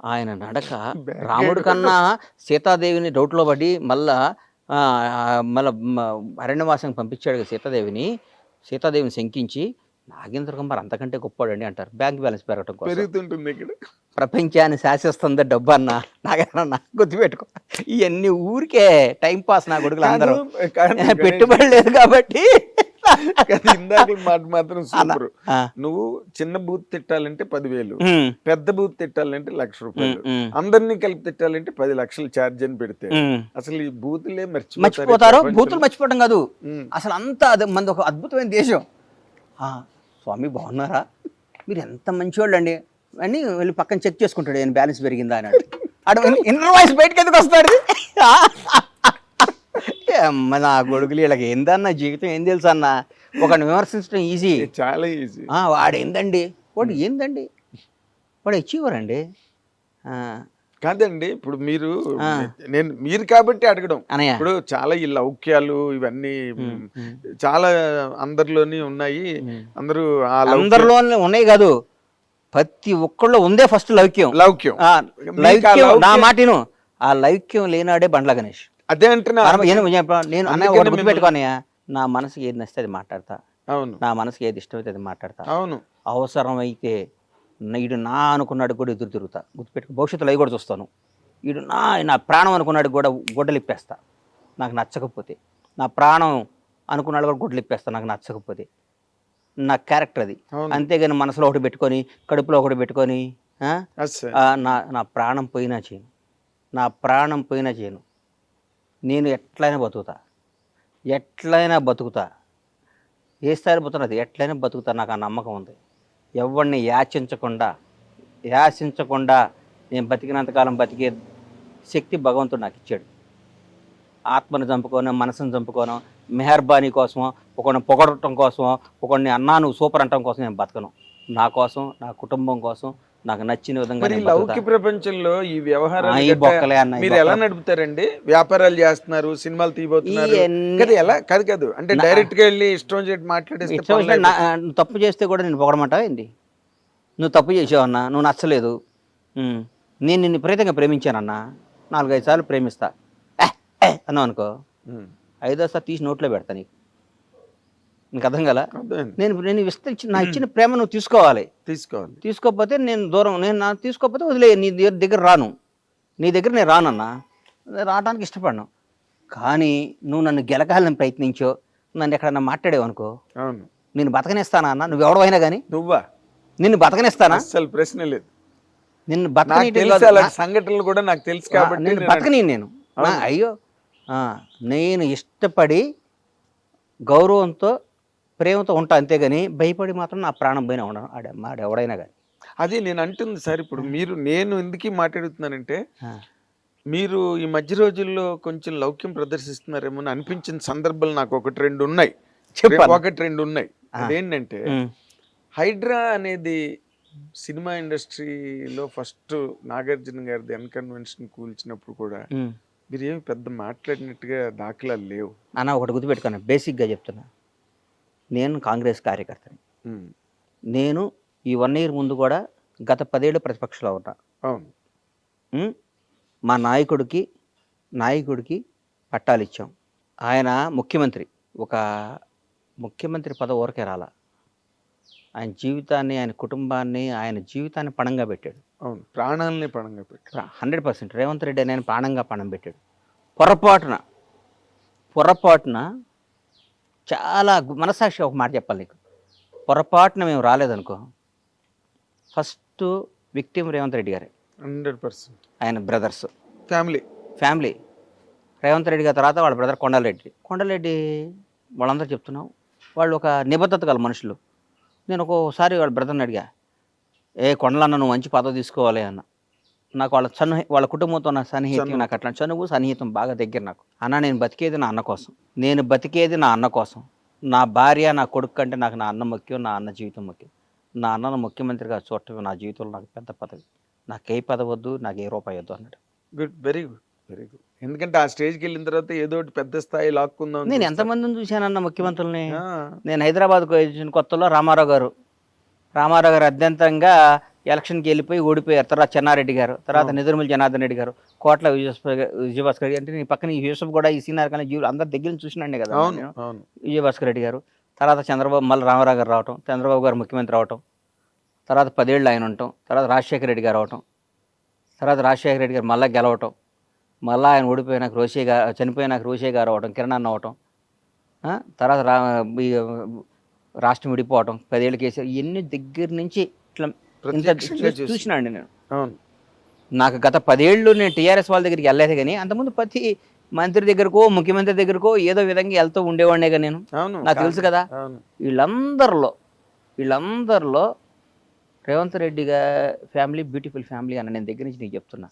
ఆయన నడక రాముడి కన్నా సీతాదేవిని డౌట్లో పడి మళ్ళా ఆ, మళ్ళా అరణ్యవాసం పంపించాడు సీతాదేవిని. సీతాదేవిని శంకించి నాగేంద్ర కుమార్ అంతకంటే గొప్పవాడండి అంటారు. బ్యాంక్ బ్యాలెన్స్ పెరగటం కోసం. పెరుగుతుంటుంది ఇక్కడ. ప్రపంచాన్ని శాసిస్తుంది డబ్బు అన్న నాగన్న గుర్తుపెట్టుకో. ఇవన్నీ ఊరికే టైం పాస్ నా కొడుకులు అందరూ. పెట్టుబడి లేదు కాబట్టి కాదు, ఇందాక మాట మాత్రం. సూపర్. నువ్వు చిన్న బూత్ తిట్టాలంటే పదివేలు పెద్ద బూత్ తిట్టాలంటే లక్ష రూపాయలు అందరినీ కలిపి తిట్టాలంటే పది లక్షలు ఛార్జ్ అని పెడితే. అసలు ఈ బూతులే మర్చిపోతారు మర్చిపోతారు? బూతులు మర్చిపోవడం కాదు. అసలు అంతా అది మనది ఒక అద్భుతమైన దేశం. ఆ, స్వామి బాగున్నారా? మీరు ఎంత మంచివాళ్ళు అండి అని వెళ్ళి పక్కన చెక్ చేసుకుంటాడు నేను బ్యాలెన్స్ పెరిగిందా? అని అడు ఇన్నర్ వాయిస్ బయటకు ఎందుకు వస్తాడు? అమ్మ నా కొడుకులు వీళ్ళకి ఏందన్న జీవితం ఏం తెలుసు అన్న? ఒకరిని విమర్శించడం ఈజీ చాలా ఈజీ వాడు ఏందండి వాడు ఏందండి? వాడు అచీవర్ అండి. కాదండి ఇప్పుడు మీరు. నేను మీరు కాబట్టి అడగడం. ఇప్పుడు చాలా ఈ లౌక్యాలు ఇవన్నీ చాలా అందరిలోని ఉన్నాయి. అందరూ అందరిలో ఉన్నాయి కాదు. ప్రతి ఒక్కళ్ళు ఉందే ఫస్ట్ లౌక్యం. లౌక్యం. లౌక్యం నా మాటిను ఆ లౌక్యం లేనాడే బండ్ల గణేష్. అదే అంటున్నా. నేను ఒకటి గుర్తుపెట్టుకోనయ్యా నా మనసుకి ఏది నచ్చితే అది మాట్లాడతా. అవును. నా మనసుకి ఏది ఇష్టమైతే అది మాట్లాడతా. అవును. అవసరమైతే ఈడు నా అనుకున్నాడు కూడా ఎదురు తిరుగుతా. గుర్తుపెట్టుకో భవిష్యత్తులో అవి కూడా చూస్తాను. ఈడు నా నా ప్రాణం అనుకున్నాడు కూడా గొడ్డలు ఇప్పేస్తా నాకు నచ్చకపోతే. నా ప్రాణం అనుకున్నాడు కూడా గొడ్డలు ఇప్పేస్తా నాకు నచ్చకపోతే. నా క్యారెక్టర్ అది. అంతేగాని మనసులో ఒకటి పెట్టుకొని కడుపులో ఒకటి పెట్టుకొని నా నా ప్రాణం పోయినా చేయను. నా ప్రాణం పోయినా చేయను. నేను ఎట్లయినా బతుకుతా. ఎట్లయినా బతుకుతా. ఏ స్థాయిలో పోతున్నది ఎట్లయినా బతుకుతా నాకు ఆ నమ్మకం ఉంది. ఎవరిని యాచించకుండా యాచించకుండా నేను బతికినంతకాలం బతికే శక్తి భగవంతుడు నాకు ఇచ్చాడు. ఆత్మను చంపుకోను మనసును చంపుకోను మెహర్బానీ కోసం ఒకడిని పొగడటం కోసం ఒకడిని అన్నా నువ్వు సూపర్ అంటం కోసం నేను బతకను. నా కోసం నా కుటుంబం కోసం నాకు నచ్చిన విధంగా. లౌకిక ప్రపంచంలో ఈ ఈ మీరు ఎలా. నడుపుతారండి? వ్యాపారాలు చేస్తున్నారు సినిమాలు తీయబోతున్నారు. ఎలా? కాదు కాదు. అంటే డైరెక్ట్గా వెళ్ళి ఇష్టం వచ్చేట్టు మాట్లాడేస్తే తప్పు చేస్తే కూడా నేను పొగడమంటావా ఏంది? నువ్వు తప్పు చేసావన్నా నువ్వు నచ్చలేదు. నేను నిన్ను విపరీతంగా ప్రేమించానన్నా నాలుగైదు సార్లు ప్రేమిస్తా. అన్నావు అనుకో. ఐదోసారి తీసి నోట్లో పెడతా నీకు. నీకు అర్థం కదా. నేను నేను ఇస్తే నా ఇచ్చిన ప్రేమ నువ్వు తీసుకోవాలి. తీసుకోవాలి. తీసుకోకపోతే నేను దూరం నేను నా తీసుకోకపోతే వదిలే నీ దగ్గర దగ్గర రాను. నీ దగ్గర నేను రానన్నా నేను రావడానికి ఇష్టపడను. కానీ నువ్వు నన్ను గెలకాలని ప్రయత్నించో నన్ను ఎక్కడన్నా మాట్లాడేవు అనుకో అవును. నేను బతకనిస్తానా అన్న? నువ్వు ఎవడవైనా కానీ నువ్వా? నిన్ను బతకనిస్తానా? అస్సలు ప్రశ్న లేదు. నిన్ను. అలాంటి సంఘటనలు కూడా నాకు తెలుసు కాబట్టి నేను బతకని నేను. అయ్యో ఆ, నేను ఇష్టపడి గౌరవంతో ప్రేమతో ఉంటా అంతేగాని భయపడి మాత్రం నా ప్రాణం పోయినా ఉండను ఆడ మాడ ఎవడైనా కానీ అదే నేను అంటుంది సార్ ఇప్పుడు మీరు నేను ఎందుకు మాట్లాడుతున్నానంటే మీరు ఈ మధ్య రోజుల్లో కొంచెం లౌక్యం ప్రదర్శిస్తున్నారేమో అని అనిపించిన సందర్భాలు నాకు ఒకటి రెండు ఉన్నాయి. ఒకటి రెండు ఉన్నాయి. అదేంటంటే హైడ్రా అనేది సినిమా ఇండస్ట్రీలో ఫస్ట్ నాగార్జున గారిది అన్కన్వెన్షన్ కూల్చినప్పుడు కూడా మీరు ఏమి పెద్ద మాట్లాడినట్టుగా దాఖలాలు లేవు. అన్న ఒకటి గుర్తుపెట్టుకున్నా బేసిక్గా చెప్తున్నా. నేను కాంగ్రెస్ కార్యకర్తని. నేను ఈ వన్ ఇయర్ ముందు కూడా గత పదేళ్ళు ప్రతిపక్షంలో ఉన్నా? మా నాయకుడికి నాయకుడికి పట్టాలు ఇచ్చాం. ఆయన ముఖ్యమంత్రి. ఒక ముఖ్యమంత్రి పదవి ఊరకే రాల. ఆయన జీవితాన్ని ఆయన కుటుంబాన్ని ఆయన జీవితాన్ని పణంగా పెట్టాడు. అవును. ప్రాణాలని పణంగా పెట్టి హండ్రెడ్ పర్సెంట్. రేవంత్ రెడ్డి నేను ప్రాణంగా పణం పెట్టాడు. పొరపాటున పొరపాటున చాలా మనసాక్షి ఒక మాట చెప్పాలి నీకు. పొరపాటున మేము రాలేదనుకో ఫస్ట్ విక్టిమ్ రేవంత్ రెడ్డి గారే. Hundred percent. ఆయన brothers. Family. Family. Revanth Reddy గారి తర్వాత వాళ్ళ బ్రదర్ కొండలరెడ్డి కొండలరెడ్డి వాళ్ళందరూ చెప్తున్నాం వాళ్ళు ఒక నిబద్ధత గల మనుషులు. నేను ఒక్కోసారి వాళ్ళ బ్రదర్ని అడిగా ఏ కొండలన్న నువ్వు మంచి పదవి తీసుకోవాలి అన్న. నాకు వాళ్ళ సన్ను వాళ్ళ కుటుంబంతో నా సన్నిహితం. నాకు అట్లా చనువు సన్నిహితం బాగా దగ్గర నాకు. అన్న నేను బతికేది నా అన్న కోసం. నేను బతికేది నా అన్న కోసం. నా భార్య నా కొడుకు కంటే నాకు నా అన్న ముఖ్యం నా అన్న జీవితం ముఖ్యం. నా అన్నను ముఖ్యమంత్రిగా చూడటం నా జీవితంలో నాకు పెద్ద పదవి. నాకు ఏ పదవి వద్దు నాకు ఏ రూపాయి వద్దు అన్నాడు. Good very good very good. ఎందుకంటే ఆ స్టేజ్కి వెళ్ళిన తర్వాత ఏదో ఒకటి పెద్ద స్థాయి లాక్కుందాం నేను. ఎంతమందిని చూశానన్న ముఖ్యమంత్రుల్ని? నేను హైదరాబాద్కు వచ్చిన కొత్తలో రామారావు గారు. రామారావు గారు అత్యంతంగా ఎలక్షన్కి వెళ్ళిపోయి ఓడిపోయారు తర్వాత చెన్నారెడ్డి గారు తర్వాత. నిదురుమల జనార్దన్ రెడ్డి గారు కోట్ల విజయభాస్కర్ విజయభాస్కర్ రెడ్డి అంటే నీ పక్కన ఈ యూసఫ్ కూడా ఈ సీనియర్ కానీ జీవులు అందరు దగ్గర చూసినండి కదా నేను. విజయభాస్కర్ రెడ్డి గారు తర్వాత చంద్రబాబు మళ్ళీ రామారావు గారు రావటం చంద్రబాబు గారు ముఖ్యమంత్రి అవటం తర్వాత పదేళ్ళు ఆయన ఉండటం తర్వాత రాజశేఖర రెడ్డి గారు అవటం తర్వాత రాజశేఖర రెడ్డి గారు మళ్ళీ గెలవటం మళ్ళీ ఆయన ఓడిపోయినాక రోషే గారు చనిపోయినాక రోషే గారు అవటం కిరణ్ అన్న అవటం తర్వాత రా రాష్ట్రం విడిపోవటం పదేళ్ళు కేసు ఇవన్నీ దగ్గర నుంచి ఇట్లా ఇంత ప్రత్యక్షంగా చూసి- చూసినాండి నేను. అవును. నాకు గత పదేళ్ళు నేను టీఆర్ఎస్ వాళ్ళ దగ్గరికి వెళ్ళలేదు కానీ అంతకుముందు ప్రతి మంత్రి దగ్గరకో ముఖ్యమంత్రి దగ్గరకో ఏదో విధంగా వెళ్తూ ఉండేవాడినే కదా నేను. నాకు తెలుసు కదా. వీళ్ళందరిలో వీళ్ళందరిలో Revanth Reddy family beautiful family అని నేను దగ్గర నుంచి నీకు చెప్తున్నా.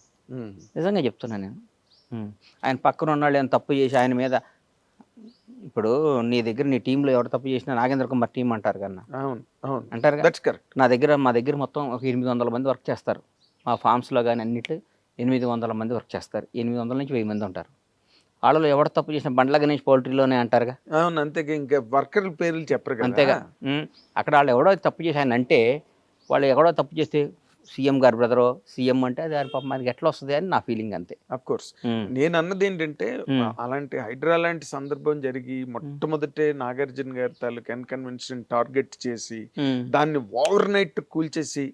నిజంగా చెప్తున్నా నేను. ఆయన పక్కన ఉన్నాళ్ళు ఏమైనా తప్పు చేసి ఆయన మీద ఇప్పుడు నీ దగ్గర నీ టీంలో ఎవరు తప్పు చేసినా నాగేంద్ర కుమార్ టీం అంటారు కన్నా. అవును అవును. అంటారు కదా దట్స్ కరెక్ట్ నా దగ్గర మా దగ్గర మొత్తం ఒక ఎనిమిది వందల మంది వర్క్ చేస్తారు. మా ఫామ్స్లో కానీ అన్నిట్లో ఎనిమిది వందల మంది వర్క్ చేస్తారు. ఎనిమిది వందల నుంచి వెయ్యి మంది ఉంటారు. వాళ్ళలో ఎవరు తప్పు చేసిన బండ్ల గణేష్ పౌల్ట్రీలోనే అంటారుగా? అవును అంతేగా ఇంకా వర్కర్ల పేర్లు చెప్పరు అంతేగా. అక్కడ వాళ్ళు ఎవడో తప్పు అంటే వాళ్ళు ఎవడో తప్పు చేస్తే సీఎం గారు బ్రదరో సీఎం అంటే అది ఆయన పాపం మనకి ఎట్లా వస్తుంది అని నా ఫీలింగ్ అంతే అఫ్ కోర్స్. నేను అన్నది ఏంటంటే. అలాంటి హైడ్రా లాంటి సందర్భం జరిగి మొట్టమొదటే నాగార్జున గారి తాలూకు కన్వెన్షన్ టార్గెట్ చేసి. దాన్ని ఓవర్ నైట్ కూల్చేసి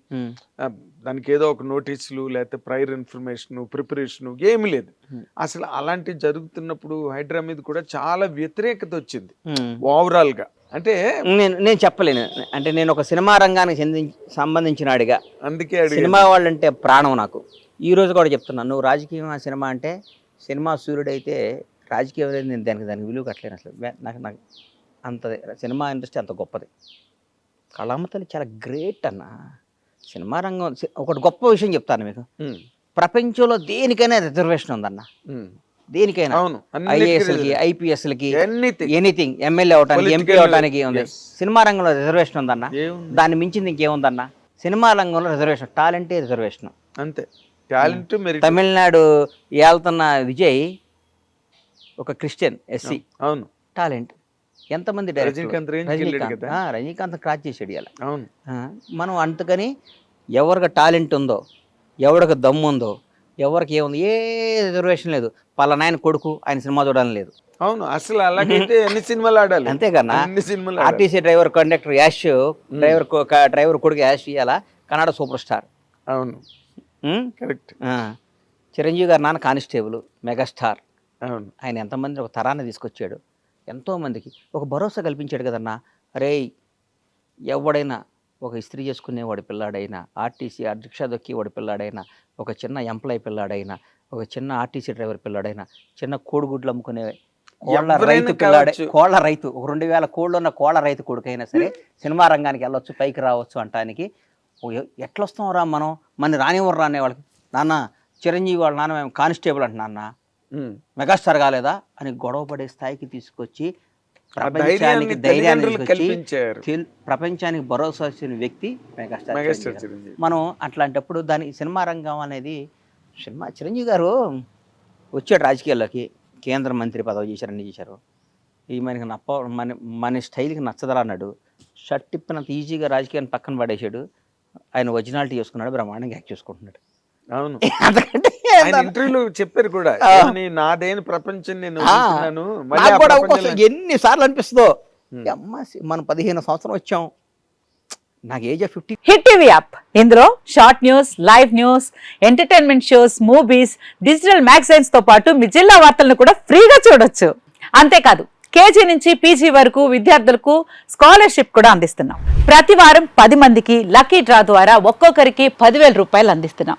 దానికి ఏదో ఒక నోటీసులు లేకపోతే ప్రైర్ ఇన్ఫర్మేషన్ ప్రిపరేషన్ ఏమీ లేదు. అసలు అలాంటివి జరుగుతున్నప్పుడు హైడ్రా మీద కూడా చాలా వ్యతిరేకత వచ్చింది. ఉమ్. ఓవరాల్గా అంటే నేను నేను చెప్పలేను. అంటే నేను ఒక సినిమా రంగానికి చెంది సంబంధించిన వాడిగా అందుకే. సినిమా వాళ్ళంటే ప్రాణం నాకు. ఈ రోజు కూడా చెప్తున్నాను నువ్వు రాజకీయం సినిమా? అంటే సినిమా సూర్యుడైతే రాజకీయం అనేది నేను దానికి దానికి విలువ కట్టలేను అసలు. నాకు నాకు అంత సినిమా ఇండస్ట్రీ అంత గొప్పది. కళామ తల్లి చాలా గ్రేట్ అన్న. సినిమా రంగం ఒకటి గొప్ప విషయం చెప్తాను మీకు. ప్రపంచంలో దేనికైనా రిజర్వేషన్ ఉందన్న. దేనికైనా. అవును. ఐఏఎస్లకి ఐపీఎస్లకి ఎనీథింగ్. ఎమ్మెల్యే అవడానికి ఎంపీ అవడానికి ఉంది. సినిమా రంగంలో రిజర్వేషన్ ఉందన్న. దాన్ని మించింది ఇంకేముందన్న? సినిమా రంగంలో రిజర్వేషన్ టాలెంటే రిజర్వేషన్. అంతే. టాలెంట్ తమిళనాడు ఏళ్తున్న విజయ్ ఒక క్రిస్టియన్ ఎస్సీ. అవును. టాలెంట్. ఎంతమంది? రజనీకాంత్ రజనీకాంత్. కదా. ఆ, రజనీకాంత్ క్రాచ్ చేసాడు ఇలా అవును. మనం అందుకని ఎవరికి టాలెంట్ ఉందో ఎవరికి దమ్ము ఉందో ఎవరికి ఏముంది ఏ రిజర్వేషన్ లేదు. పలానా ఆయన కొడుకు ఆయన సినిమా చూడాలని లేదు. అవును అసలు అలాగైతే ఎన్ని సినిమాలు ఆడాలి? అంతేకన్నా అన్ని సినిమాలు. RTC driver conductor Yash driver driver కొడుకు యాష్ ఇవాళ కన్నడ సూపర్ స్టార్. అవును? కరెక్ట్. చిరంజీవి గారు నాన్న కానిస్టేబుల్ మెగాస్టార్. అవును. ఆయన ఎంతమంది ఒక తరాన్ని తీసుకొచ్చాడు. ఎంతోమందికి ఒక భరోసా కల్పించాడు కదన్నా అరే ఎవడైనా ఒక ఇస్త్రీ చేసుకునేవాడి పిల్లాడైనా ఆర్టీసీ రిక్షా దొక్కేవాడి పిల్లాడైనా ఒక చిన్న ఎంప్లాయ్ పిల్లాడైనా ఒక చిన్న ఆర్టీసీ డ్రైవర్ పిల్లాడైనా చిన్న కోడిగుడ్లు అమ్ముకునే కోళ్ళ రైతు పిల్లాడే. కోళ్ళ రైతు ఒక రెండు వేల కోళ్ళు ఉన్న కోళ్ళ రైతు కొడుకైనా సరే సినిమా రంగానికి వెళ్ళొచ్చు పైకి రావచ్చు అంటానికి ఓ ఎ- ఎట్లా వస్తాం రా మనం మన రానివ్వరు రానే వాళ్ళకి నాన్న చిరంజీవి వాళ్ళ నాన్న మేము కానిస్టేబుల్ అంట నాన్న ఉమ్. మెగాస్టార్ కాలేదా అని గొడవ పడే స్థాయికి తీసుకొచ్చి ప్రపంచానికి ధైర్యాన్ని ప్రపంచానికి భరోసా ఇచ్చిన వ్యక్తి మెగాస్టార్ మనం అట్లాంటప్పుడు దాని సినిమా రంగం అనేది సినిమా చిరంజీవి గారు వచ్చాడు రాజకీయాల్లోకి. కేంద్ర మంత్రి పదవి చేశారు అన్ని చేశారు. ఈ మనకి నప్ప మన మన స్టైల్కి నచ్చదరా అన్నాడు. షర్ట్ తిప్పినంత ఈజీగా రాజకీయాన్ని పక్కన పడేసాడు ఆయన ఒరిజినాలిటీ చేసుకున్నాడు బ్రహ్మాండంగా యాక్ట్ చేసుకుంటున్నాడు. అవును. ఆయన ఇంటర్వ్యూలో చెప్పారు కూడా నాదేని ప్రపంచం నేను నాకు కూడా అవకాశం ఎన్ని సార్లు అనిపిస్తుందో. అమ్మ మనం పదిహేను సంవత్సరం వచ్చాం. నాకు age fifty Hit TV app. ఇందులో short news live news entertainment shows movies digital మ్యాగజైన్స్తో పాటు మీ జిల్లా వార్తలను కూడా ఫ్రీగా చూడొచ్చు. అంతేకాదు కేజీ నుంచి పీజీ వరకు విద్యార్థులకు స్కాలర్షిప్ కూడా అందిస్తున్నాం. ప్రతి వారం పది మందికి లక్కీ డ్రా ద్వారా ఒక్కొక్కరికి పదివేల రూపాయలు అందిస్తున్నాం.